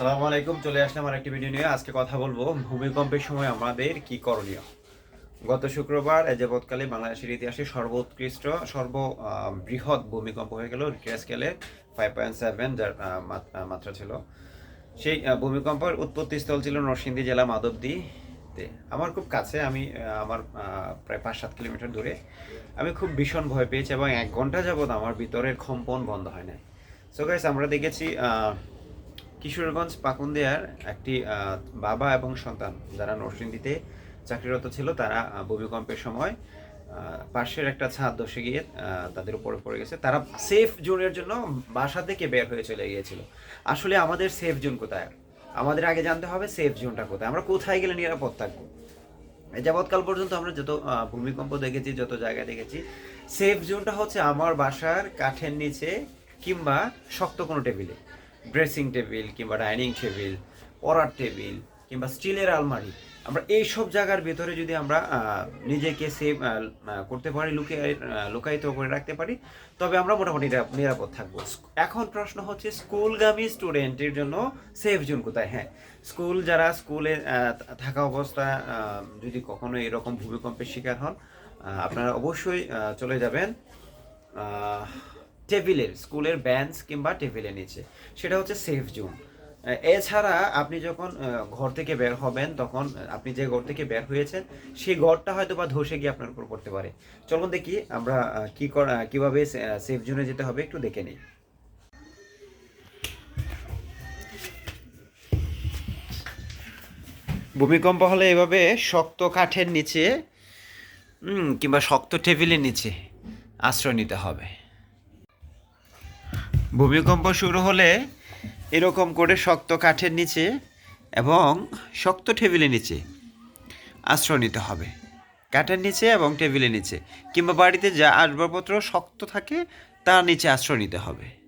আসসালামু আলাইকুম, চলে আসলাম আর একটি ভিডিও নিয়ে। আজকে কথা বলব ভূমিকম্পের সময় আমাদের কি করণীয়? গত শুক্রবার যাবৎকালে বাংলাদেশের ইতিহাসে সর্বোৎকৃষ্ট, সর্ব বৃহৎ ভূমিকম্প হয়ে গেল রিক্টার স্কেলে ফাইভ পয়েন্ট সেভেন যার মাত্রা ছিল। সেই ভূমিকম্পের উৎপত্তিস্থল ছিল নরসিংদী জেলা মাধবদী আমার খুব কাছে, আমি আমার প্রায় পাঁচ সাত কিলোমিটার দূরে। আমি খুব ভীষণ ভয় পেয়েছি এবং এক ঘণ্টা যাবৎ আমার ভিতরের কম্পন বন্ধ হয় নাই। সো গাইস আমরা দেখেছি কিশোরগঞ্জ পাকুন্দিয়ার একটি বাবা এবং সন্তান যারা নরসিংদীতে চাকরিরত ছিল, তারা ভূমিকম্পের সময় পাশের একটা ছাদ ধসে গিয়ে তাদের উপরে পড়ে গেছে। তারা সেফ জোনের জন্য বাসা থেকে বের হয়ে চলে গিয়েছিল। আসলে আমাদের সেফ জোন কোথায়? আমাদের আগে জানতে হবে সেফ জোনটা কোথায়। আমরা কোথায় গেলে নিরাপদ থাকব? যাবৎকাল পর্যন্ত আমরা যত ভূমিকম্প দেখেছি, যত জায়গায় দেখেছি সেফ জোনটা হচ্ছে আমার বাসার কাঠের নিচে কিংবা শক্ত কোনো টেবিলে। ড্রেসিং টেবিল কিংবা ডাইনিং টেবিল পড়ার টেবিল কিংবা স্টিলের আলমারি আমরা এই সব জায়গার ভিতরে যদি আমরা নিজেকে সেভ করতে পারি আহ, লুকায়িত করে রাখতে পারি তবে আমরা মোটামুটি নিরাপদ থাকব। এখন প্রশ্ন হচ্ছে স্কুলগামী স্টুডেন্টের জন্য সেফ জোন কোথায়? হ্যাঁ স্কুল যারা স্কুলে থাকা অবস্থায় আহ, যদি কখনো এরকম ভূমিকম্পের শিকার হন আপনারা অবশ্যই চলে যাবেন। টেবিলের স্কুলের বেঞ্চ কিংবা টেবিলের নিচে। সেটা হচ্ছে সেফ জোন এছাড়া আপনি যখন ঘর থেকে বের হবেন, তখন আপনি যে ঘর থেকে বের হয়েছেন, সেই ঘরটা হয়তো বা ধসে গিয়ে আপনার উপর পড়তে পারে। চলুন দেখি আমরা কি কীভাবে সেফ জোনে যেতে হবে, একটু দেখে নিই। ভূমিকম্প হলে এভাবে শক্ত কাঠের নিচে কিংবা শক্ত টেবিলের নিচে আশ্রয় নিতে হবে। ভূমিকম্প শুরু হলে এরকম করে শক্ত কাঠের নিচে এবং শক্ত টেবিলের নিচে আশ্রয় নিতে হবে। কাঠের নিচে এবং টেবিলের নিচে কিংবা বাড়িতে যা আসবাবপত্র শক্ত থাকে, তার নিচে আশ্রয় নিতে হবে।